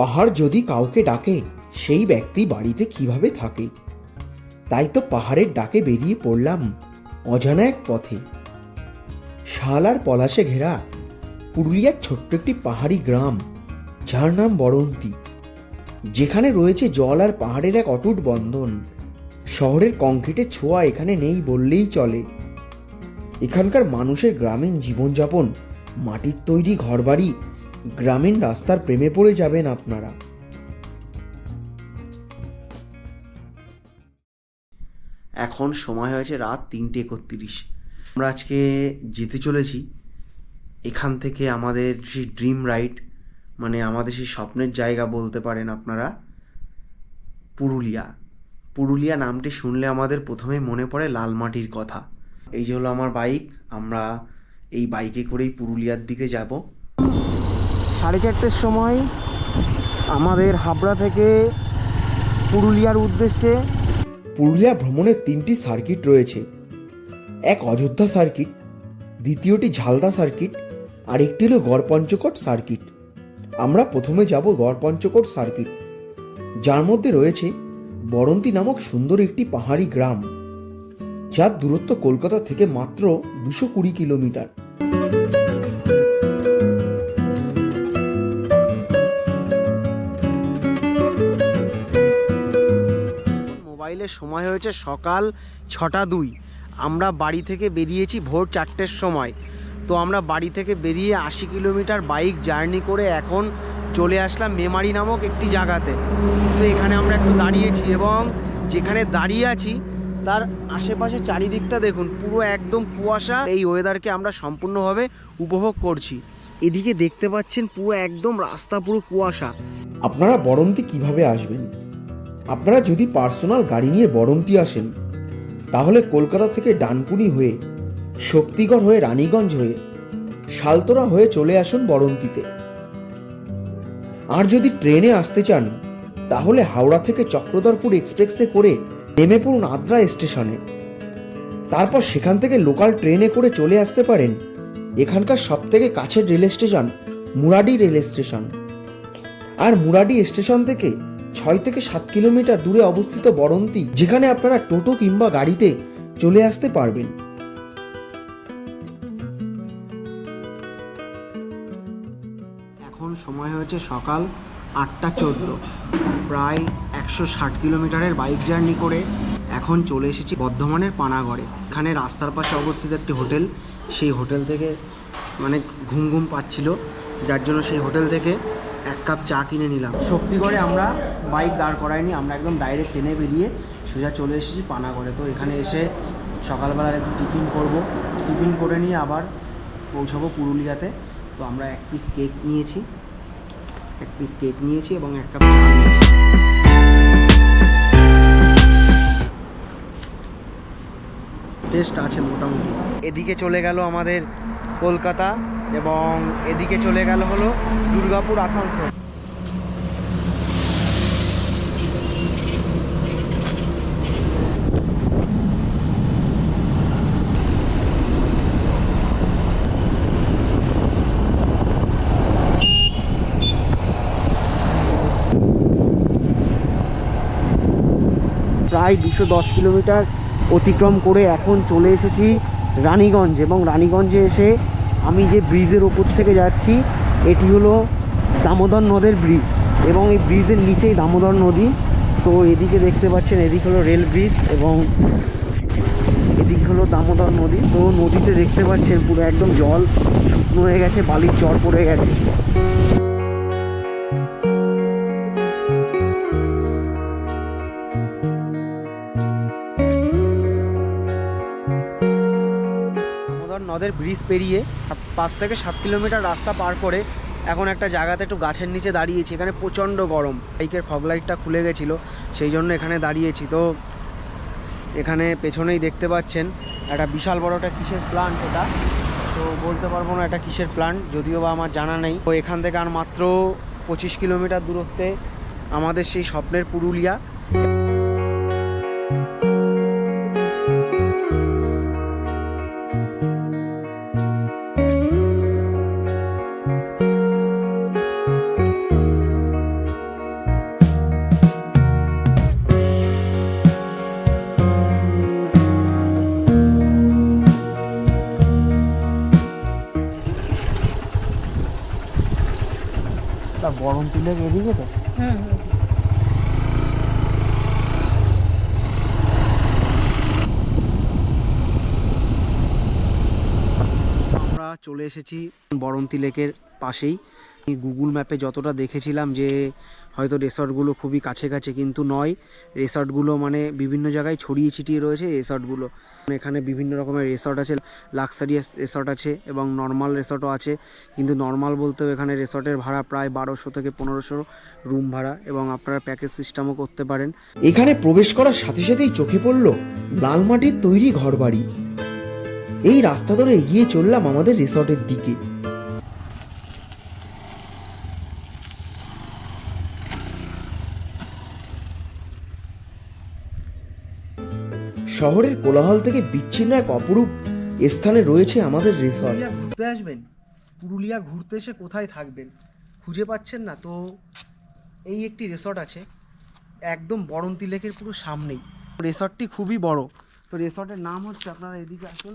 পাহাড় যদি কাউকে ডাকে, সেই ব্যক্তি বাড়িতে কীভাবে থাকে? তাই তো পাহাড়ের ডাকে বেরিয়ে পড়লাম অজানা এক পথে। শাল আর পলাশে ঘেরা পুরুলিয়ার ছোট্ট একটি পাহাড়ি গ্রাম, যার নাম বরন্তি। যেখানে রয়েছে জল আর পাহাড়ের এক অটুট বন্ধন। শহরের কংক্রিটের ছোঁয়া এখানে নেই বললেই চলে। এখানকার মানুষের গ্রামীণ জীবনযাপন, মাটির তৈরি ঘরবাড়ি গ্রামীণ রাস্তার প্রেমে পড়ে যাবেন আপনারা। এখন সময় হয়েছে রাত তিনটে একত্রিশ। আমরা আজকে যেতে চলেছি। এখান থেকে আমাদের সেই ড্রিম রাইড মানে আমাদের সেই স্বপ্নের জায়গা বলতে পারেন আপনারা, পুরুলিয়া। পুরুলিয়া নামটি শুনলে আমাদের প্রথমে মনে পড়ে লাল মাটির কথা। এই যে হলো আমার বাইক, আমরা এই বাইকে করেই পুরুলিয়ার দিকে যাব। সাড়ে চারটের সময় আমাদের হাবড়া থেকে পুরুলিয়ার উদ্দেশ্যে পুরুলিয়া ভ্রমণের তিনটি সার্কিট রয়েছে। এক অযোধ্যা সার্কিট, দ্বিতীয়টি ঝালদা সার্কিট, আর একটি হলো গড়পঞ্চকোট সার্কিট। আমরা প্রথমে যাব গড়পঞ্চকোট সার্কিট। যার মধ্যে রয়েছে বরন্তি নামক সুন্দর একটি পাহাড়ি গ্রাম, যার দূরত্ব কলকাতা থেকে মাত্র দুশো কুড়ি কিলোমিটার। মোবাইলের সময় হয়েছে সকাল ছটা দুই। আমরা বাড়ি থেকে বেরিয়েছি ভোর চারটের সময়। তো আমরা বাড়ি থেকে বেরিয়ে আশি কিলোমিটার বাইক জার্নি করে এখন চলে আসলাম মেমারি নামক একটি জায়গাতে। তো এখানে আমরা একটু দাঁড়িয়েছি এবং যেখানে দাঁড়িয়ে আছি, তার আশেপাশে চারিদিকটা দেখুন, পুরো একদম কুয়াশা। এই ওয়েদারকে আমরা সম্পূর্ণভাবে উপভোগ করছি। এদিকে দেখতে পাচ্ছেন পুরো একদম রাস্তা পুরো কুয়াশা। আপনারা বরন্তি কীভাবে আসবেন? আপনারা যদি পার্সোনাল গাড়ি নিয়ে বরন্তি আসেন, তাহলে কলকাতা থেকে ডানকুনি হয়ে, শক্তিগড় হয়ে রানীগঞ্জ হয়ে, শালতোরা হয়ে চলে আসুন বরন্তিতে। আর যদি ট্রেনে আসতে চান, তাহলে হাওড়া থেকে চক্রধরপুর এক্সপ্রেসে করে নেমে পড়ুন আদ্রা স্টেশনে। তারপর সেখান থেকে লোকাল ট্রেনে করে চলে আসতে পারেন এখানকার সব থেকে কাছের rail station Muradi rail station. আর মুরাডি স্টেশন থেকে ছয় থেকে সাত কিলোমিটার দূরে অবস্থিত বরন্তি, যেখানে আপনারা টোটো কিংবা গাড়িতে চলে আসতে পারবেন। এখন সময় হয়েছে সকাল আটটা চোদ্দ। প্রায় একশো ষাট কিলোমিটারের বাইক জার্নি করে এখন চলে এসেছি বর্ধমানের পানাগড়ে। এখানে রাস্তার পাশে অবস্থিত একটি হোটেল, সেই হোটেল থেকে মানে ঘুম ঘুম পাচ্ছিল, যার জন্য সেই হোটেল থেকে এক কাপ চা কিনে নিলাম। শক্তিগড়ে আমরা বাইক দাঁড় করাইনি, আমরা একদম ডাইরেক্ট ট্রেনে বেরিয়ে সোজা চলে এসেছি পানাগড়ে। তো এখানে এসে সকালবেলা একটু টিফিন করব। টিফিন করে নিয়ে আবার পৌঁছাবো পুরুলিয়াতে। তো আমরা এক পিস কেক নিয়েছি। এক পিস কেক নিয়েছি এবং এক কাপ চা নিয়েছি। টেস্ট আছে মোটামুটি। এদিকে চলে গেল আমাদের কলকাতা। এবং এদিকে চলে গেল হলো দুর্গাপুর আসানসোল। প্রায় দুশো দশ কিলোমিটার অতিক্রম করে এখন চলে এসেছি রানীগঞ্জ এবং রানীগঞ্জে এসে আমি যে ব্রিজের ওপর থেকে যাচ্ছি, এটি হলো দামোদর নদের ব্রিজ এবং এই ব্রিজের নিচেই দামোদর নদী। তো এদিকে দেখতে পাচ্ছেন, এদিক হলো রেল ব্রিজ এবং এদিক হলো দামোদর নদী। তো নদীতে দেখতে পাচ্ছেন পুরো একদম জল শুকনো হয়ে গেছে, বালির চর পড়ে গেছে। নদের ব্রিজ পেরিয়ে পাঁচ থেকে সাত কিলোমিটার রাস্তা পার করে এখন একটা জায়গাতে একটু গাছের নিচে দাঁড়িয়েছি। এখানে প্রচণ্ড গরম। বাইকের ফগ লাইটটা খুলে গেছিল, সেই জন্য এখানে দাঁড়িয়েছি। তো এখানে পেছনেই দেখতে পাচ্ছেন একটা বিশাল বড় একটা কিসের প্লান্ট এটা। তো বলতে পারব না এটা কিসের প্লান্ট যদিও বা আমার জানা নেই। তো এখান থেকে আর মাত্র পঁচিশ কিলোমিটার দূরত্বে আমাদের সেই স্বপ্নের পুরুলিয়া। তো? হুম আমরা চলে এসেছি বরন্তি লেকের পাশেই। গুগল ম্যাপে যতটা দেখেছিলাম যে হয়তো রিসর্টগুলো খুবই কাছে কাছে, কিন্তু নয়। রিসর্টগুলো মানে বিভিন্ন জায়গায় ছড়িয়ে ছিটিয়ে রয়েছে রিসর্টগুলো। এখানে বিভিন্ন রকমের রিসর্ট আছে, লাক্সারিয়াস রিসর্ট আছে এবং নর্মাল রিসর্টও আছে। কিন্তু নর্মাল বলতেও এখানে রিসর্টের ভাড়া প্রায় বারোশো থেকে পনেরোশো রুম ভাড়া এবং আপনারা প্যাকেজ সিস্টেমও করতে পারেন। এখানে প্রবেশ করার সাথে সাথেই চোখে পড়ল লাল মাটির তৈরি ঘরবাড়ি। এই রাস্তা ধরে এগিয়ে চললাম আমাদের রিসর্টের দিকে। শহরের কোলাহল থেকে বিচ্ছিন্ন এক অপরূপ স্থানে রয়েছে আমাদের রিসর্ট ঘুরতে আসবেন? পুরুলিয়া ঘুরতে এসে কোথায় থাকবেন? খুঁজে পাচ্ছেন না, তো এই একটি রিসর্ট আছে। একদম বরন্তি লেকের পুরো সামনেই। রিসর্টটি খুবই বড়। তো রিসর্টের নাম হচ্ছে, আপনারা এদিকে আসুন।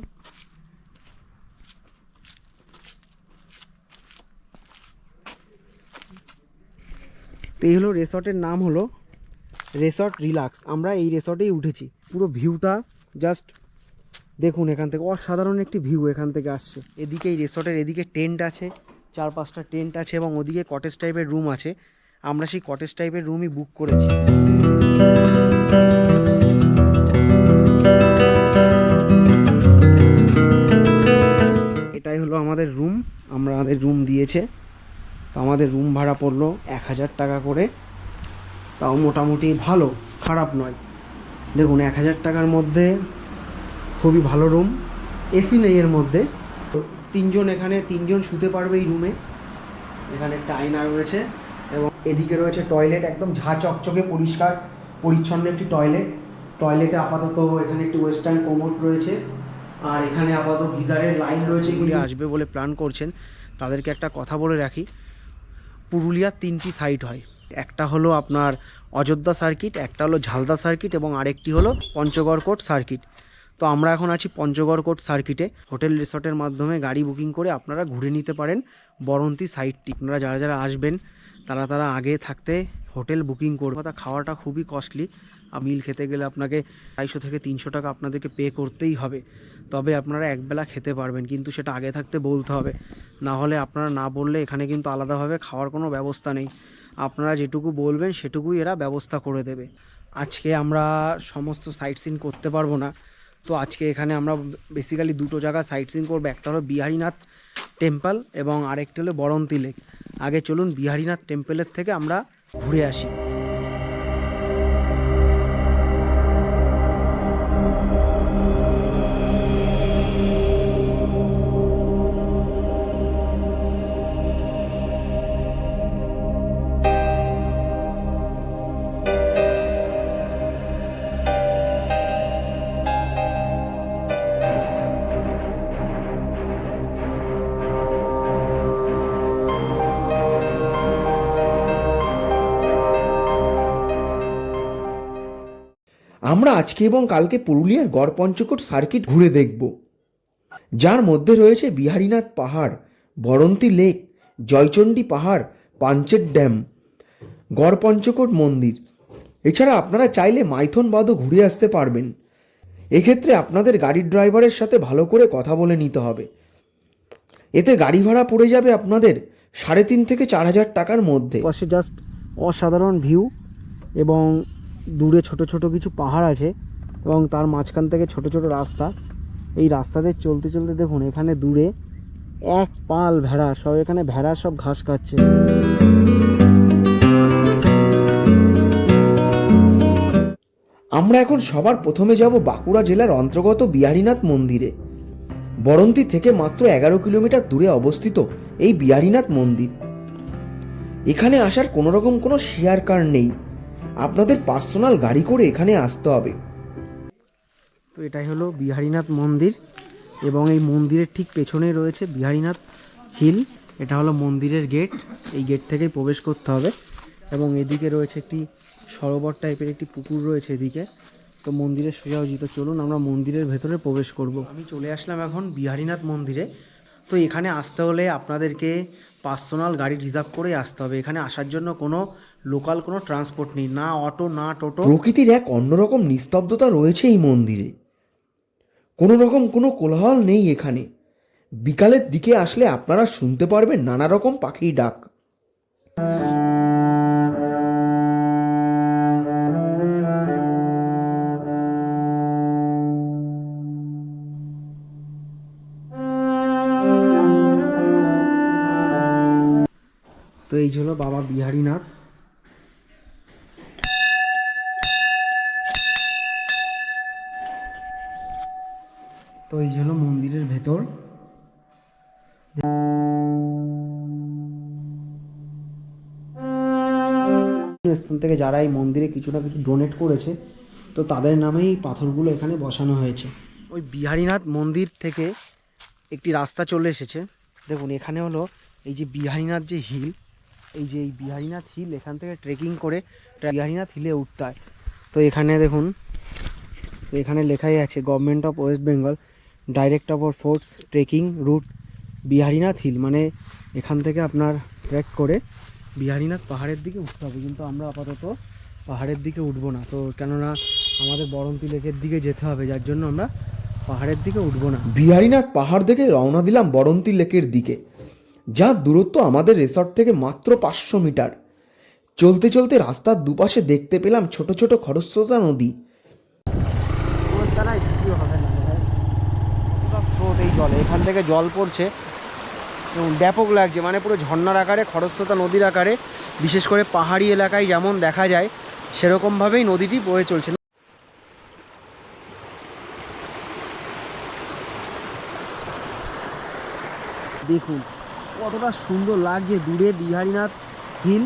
তো এই হলো রিসর্টের নাম হলো রিসর্ট রিল্যাক্স আমরা এই রিসর্টেই উঠেছি। পুরো ভিউটা জাস্ট দেখুন এখান থেকে, অসাধারণ একটি ভিউ এখান থেকে আসছে। এদিকে এই রিসর্টের এদিকে টেন্ট আছে চার পাঁচটা টেন্ট আছে এবং ওদিকে কটেজ টাইপের রুম আছে। আমরা সেই কটেজ টাইপের রুমই বুক করেছি। এটাই হলো আমাদের রুম আমরা আমাদের রুম দিয়েছে। তো আমাদের রুম ভাড়া পড়ল এক হাজার টাকা করে। তাও মোটামুটি ভালো, খারাপ নয়। দেখুন, এক হাজার টাকার মধ্যে খুবই ভালো রুম এসি নেই এর মধ্যে। তিনজন এখানে, তিনজন শুতে পারবে এই রুমে এখানে একটা আয়না রয়েছে এবং এদিকে রয়েছে টয়লেট একদম ঝা চকচকে পরিষ্কার, পরিচ্ছন্ন একটি টয়লেট টয়লেটে আপাতত এখানে একটি ওয়েস্টার্ন কোমোড রয়েছে। আর এখানে আপাতত গিজারের লাইন রয়েছে। এগুলি আসবে বলে প্ল্যান করছেন। তাদেরকে একটা কথা বলে রাখি। পুরুলিয়ার তিনটি সাইট হয়। একটা হলো আপনার অযোধ্যা সার্কিট একটা হলো ঝালদা সার্কিট এবং আরেকটি হলো পঞ্চগড় কোট সার্কিট তো আমরা এখন আছি পঞ্চগড় কোট সার্কিটে হোটেল রিসর্টের মাধ্যমে গাড়ি বুকিং করে আপনারা ঘুরে নিতে পারেন বরন্তি সাইটটি আপনারা যারা যারা আসবেন, তারা তারা আগে থাকতে হোটেল বুকিং করবে তা খাওয়াটা খুবই কস্টলি মিল খেতে গেলে আপনাকে আড়াইশো থেকে তিনশো টাকা আপনাদেরকে পে করতেই হবে। তবে আপনারা একবেলা খেতে পারবেন, কিন্তু সেটা আগে থাকতে বলতে হবে। না হলে আপনারা না বললে এখানে কিন্তু আলাদাভাবে খাওয়ার কোনো ব্যবস্থা নেই। আপনারা যেটুকু বলবেন সেটুকুই এরা ব্যবস্থা করে দেবে। আজকে আমরা সমস্ত সাইট সিন করতে পারব না। তো আজকে এখানে আমরা বেসিক্যালি দুটো জায়গা সাইট সিন করব। একটা হলো বিহারীনাথ টেম্পল এবং আরেকটা হলো বরন্তি লেক আগে চলুন বিহারীনাথ টেম্পলের থেকে আমরা ঘুরে আসি। আমরা আজকে এবং কালকে পুরুলিয়ার গড় পঞ্চকোট সার্কিট ঘুরে দেখব। যার মধ্যে রয়েছে বিহারীনাথ পাহাড়, বরন্তি লেক, জয়চণ্ডী পাহাড় পাঞ্চের ড্যাম, গড় পঞ্চকোট মন্দির। এছাড়া আপনারা চাইলে মাইথন বাদও ঘুরে আসতে পারবেন। এক্ষেত্রে আপনাদের গাড়ির ড্রাইভারের সাথে ভালো করে কথা বলে নিতে হবে। এতে গাড়ি ভাড়া পড়ে যাবে আপনাদের সাড়ে তিন থেকে চার হাজার টাকার মধ্যে। পাশে জাস্ট অসাধারণ ভিউ এবং দূরে ছোট ছোট কিছু পাহাড় আছে এবং তার মাঝখান থেকে ছোট ছোট রাস্তা। এই রাস্তাতে চলতে চলতে দেখুন, এখানে দূরে এক পাল ভেড়া, সব এখানে ভেড়া সব ঘাস খাচ্ছে। আমরা এখন সবার প্রথমে যাব বাঁকুড়া জেলার অন্তর্গত বিহারীনাথ মন্দিরে। বরন্তি থেকে মাত্র এগারো কিলোমিটার দূরে অবস্থিত এই বিহারীনাথ মন্দির। এখানে আসার কোনো রকম কোনো শেয়ার কার নেই। আপনাদের পার্সোনাল গাড়ি করে এখানে আসতে হবে। তো এটাই হলো বিহারীনাথ মন্দির এবং এই মন্দিরের ঠিক পেছনে রয়েছে বিহারীনাথ হিল। এটা হলো মন্দিরের গেট। এই গেট থেকেই প্রবেশ করতে হবে এবং এদিকে রয়েছে একটি সরোবর টাইপের একটি পুকুর রয়েছে এদিকে। তো মন্দিরের সোজাউজি তো চলুন আমরা মন্দিরের ভেতরে প্রবেশ করব। আমি চলে আসলাম এখন বিহারীনাথ মন্দিরে। তো এখানে আসতে হলে আপনাদেরকে পার্সোনাল গাড়ি রিজার্ভ করে আসতে হবে। এখানে আসার জন্য কোনো লোকাল কোনো ট্রান্সপোর্ট নেই না অটো না টোটো প্রকৃতির এক অন্যরকম নিস্তব্ধতা রয়েছে এই মন্দিরে। কোনো রকম কোনো কোলাহল নেই এখানে। বিকালের দিকে আসলে আপনারা শুনতে পারবেন নানা রকম পাখির ডাক। তো এই হলো বাবা বিহারীনাথ। তো এই হলো মন্দিরের ভেতর। স্থান থেকে যারা এই মন্দিরে কিছু না কিছু ডোনেট করেছে, তো তাদের নামেই পাথরগুলো এখানে বসানো হয়েছে। ওই বিহারীনাথ মন্দির থেকে একটি রাস্তা চলে এসেছে। দেখুন, এখানে হলো এই যে বিহারীনাথ যে হিল এই যে এই বিহারীনাথ হিল এখান থেকে ট্রেকিং করে বিহারীনাথ হিলে উঠতে হয়। তো এখানে দেখুন, তো এখানে লেখাই আছে government of West Bengal direct of force trekking route Biharinath hill মানে এখান থেকে আপনার ট্রেক করে বিহারীনাথ পাহাড়ের দিকে উঠতে হবে। কিন্তু আমরা আপাতত পাহাড়ের দিকে উঠবো না। তো কেননা আমাদের বরন্তি লেকের দিকে যেতে হবে যার জন্য আমরা পাহাড়ের দিকে উঠবো না। বিহারীনাথ পাহাড় থেকে রওনা দিলাম বরন্তি লেকের দিকে যার দূরত্ব আমাদের রিসর্ট থেকে মাত্র পাঁচশো মিটার। চলতে চলতে রাস্তার দুপাশে দেখতে পেলাম ছোট ছোট খরস্রোতা নদী। জলে, এখান থেকে জল পড়ছে এবং ব্যাপক লাগছে মানে পুরো ঝর্ণার আকারে, খরস্রোতা নদীর আকারে, বিশেষ করে পাহাড়ি এলাকায় যেমন দেখা যায়, সেরকমভাবেই নদীটি বয়ে চলছে। দেখুন, কতটা সুন্দর লাগছে, দূরে বিহারীনাথ হিল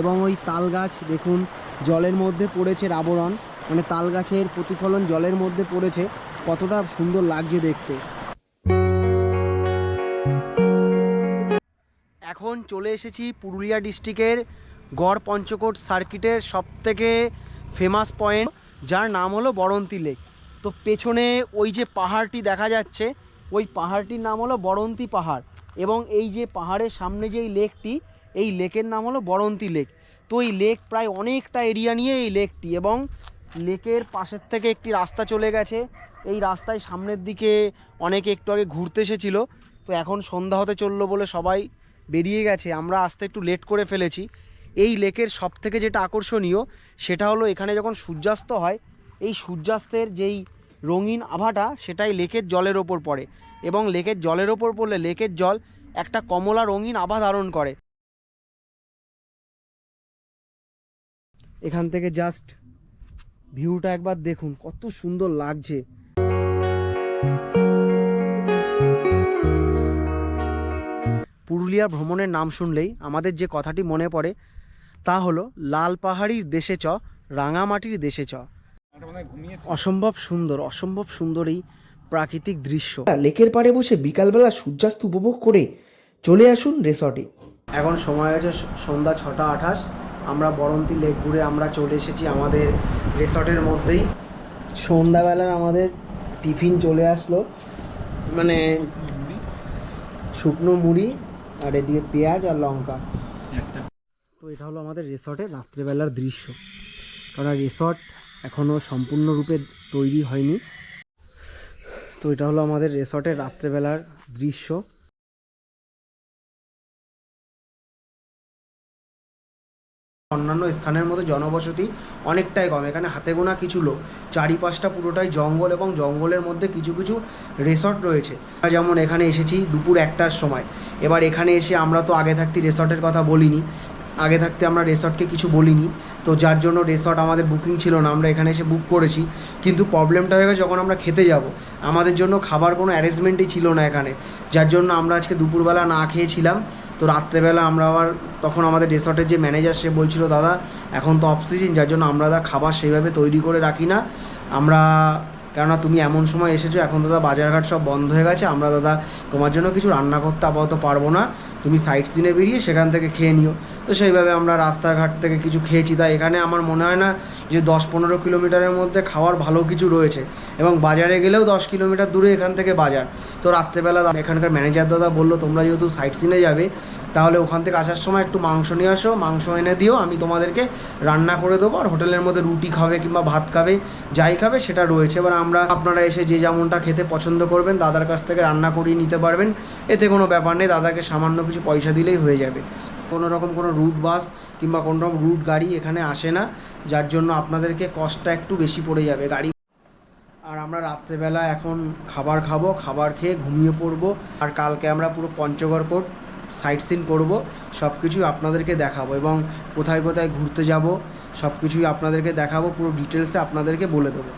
এবং ওই তাল গাছ, দেখুন, জলের মধ্যে পড়েছে আবরণ মানে তাল গাছের প্রতিফলন জলের মধ্যে পড়েছে, কতটা সুন্দর লাগছে দেখতে। এখন চলে এসেছি পুরুলিয়া ডিস্ট্রিক্টের গড় পঞ্চকোট সার্কিটের সবথেকে ফেমাস পয়েন্ট যার নাম হলো বরন্তি লেক তো পেছনে ওই যে পাহাড়টি দেখা যাচ্ছে, ওই পাহাড়টির নাম হলো বরন্তি পাহাড় এবং এই যে পাহাড়ের সামনে যে লেকটি এই লেকের নাম হলো বরন্তি লেক তো এই লেক প্রায় অনেকটা এরিয়া নিয়ে এই লেকটি এবং লেকের পাশের থেকে একটি রাস্তা চলে গেছে। এই রাস্তায় সামনের দিকে অনেকে একটু আগে ঘুরতে এসেছিল। তো এখন সন্ধ্যা হতে চলল বলে সবাই বেরিয়ে গেছে, আমরা আসতে একটু লেট করে ফেলেছি। এই লেকের সব থেকে যেটা আকর্ষণীয়, সেটা হলো এখানে যখন সূর্যাস্ত হয়, এই সূর্যাস্তের যেই রঙিন আভাটা, সেটাই লেকের জলের ওপর পড়ে এবং লেকের জলের ওপর পড়লে লেকের জল একটা কমলা রঙিন আভা ধারণ করে। এখান থেকে জাস্ট ভিউটা একবার দেখুন, কত সুন্দর লাগছে। পুরুলিয়া ভ্রমণের নাম শুনলেই আমাদের যে কথাটি মনে পড়ে তা হলো লাল পাহাড়ির দেশে চ রাঙামাটির দেশে চ। অসম্ভব সুন্দর অসম্ভব সুন্দর এই প্রাকৃতিক দৃশ্য। লেকের পাড়ে বসে বিকালবেলা সূর্যাস্ত উপভোগ করে চলে আসুন রিসর্টে। এখন সময় হয়েছে সন্ধ্যা ছটা আঠাশ। আমরা বরন্তি লেক ঘুরে আমরা চলে এসেছি আমাদের রিসর্টের মধ্যেই। সন্ধ্যাবেলার আমাদের টিফিন চলে আসলো। মানে শুকনো মুড়ি আর এদিকে পেঁয়াজ আর লঙ্কা। তো এটা হলো আমাদের রিসর্টের রাত্রেবেলার দৃশ্য। কারণ রিসর্ট এখনও সম্পূর্ণরূপে তৈরি হয়নি। তো এটা হলো আমাদের রিসর্টের রাত্রেবেলার দৃশ্য। অন্যান্য স্থানের মতো জনবসতি অনেকটাই কম। এখানে হাতে গোনা কিছু লোক। চারিপাশটা পুরোটাই জঙ্গল এবং জঙ্গলের মধ্যে কিছু কিছু রিসর্ট রয়েছে। যেমন এখানে এসেছি দুপুর একটার সময়। এবার এখানে এসে আমরা তো আগে থাকতে রিসর্টের কথা বলিনি। আগে থাকতে আমরা রিসর্টকে কিছু বলিনি। তো যার জন্য রিসর্ট আমাদের বুকিং ছিল না, আমরা এখানে এসে বুক করেছি। কিন্তু প্রবলেমটা হয়ে গেছে যখন আমরা খেতে যাব। আমাদের জন্য খাবার কোনো অ্যারেঞ্জমেন্টই ছিল না এখানে। যার জন্য আমরা আজকে দুপুরবেলা না খেয়েছিলাম। তো রাত্রেবেলা আমরা আবার তখন আমাদের রিসর্টের যে ম্যানেজার, সে বলছিল, দাদা, এখন তো অফ সিজন যার জন্য আমরা দাদা খাবার সেইভাবে তৈরি করে রাখি না। আমরা, কেননা তুমি এমন সময় এসেছ, এখন দাদা বাজারঘাট সব বন্ধ হয়ে গেছে। আমরা দাদা তোমার জন্য কিছু রান্না করতে আপাতত পারব না। তুমি সাইট সিনে বেরিয়ে সেখান থেকে খেয়ে নিও। তো সেইভাবে আমরা রাস্তাঘাট থেকে কিছু খেয়েছি। তাই এখানে আমার মনে হয় না যে দশ পনেরো কিলোমিটারের মধ্যে খাওয়ার ভালো কিছু রয়েছে এবং বাজারে গেলেও দশ কিলোমিটার দূরে এখান থেকে বাজার। তো রাত্রেবেলা এখানকার ম্যানেজার দাদা বলল, তোমরা যেহেতু সাইট সিনে যাবে, তাহলে ওখান থেকে আসার সময় একটু মাংস নিয়ে আসো। মাংস এনে দিও, আমি তোমাদেরকে রান্না করে দেবো। আর হোটেলের মধ্যে রুটি খাবে কিংবা ভাত খাবে, যাই খাবে সেটা রয়েছে। এবার আমরা আপনারা এসে যে যেমনটা খেতে পছন্দ করবেন, দাদার কাছ থেকে রান্না করিয়ে নিতে পারবেন। এতে কোনো ব্যাপার নেই, দাদাকে সামান্য কিছু পয়সা দিলেই হয়ে যাবে। কোনো রকম কোনো রুট বাস কিংবা কোনো রকম রুট গাড়ি এখানে আসে না, যার জন্য আপনাদেরকে কষ্টটা একটু বেশি পড়ে যাবে। গাড়ি আর আমরা রাত্রেবেলা এখন খাবার খাব, খাবার খেয়ে ঘুমিয়ে পড়ব আর কালকে আমরা পুরো পঞ্চগড় কোট সাইট সিন করব সব কিছুই আপনাদেরকে দেখাবো এবং কোথায় কোথায় ঘুরতে যাব সব কিছুই আপনাদেরকে দেখাবো, পুরো ডিটেলসে আপনাদেরকে বলে দেবো।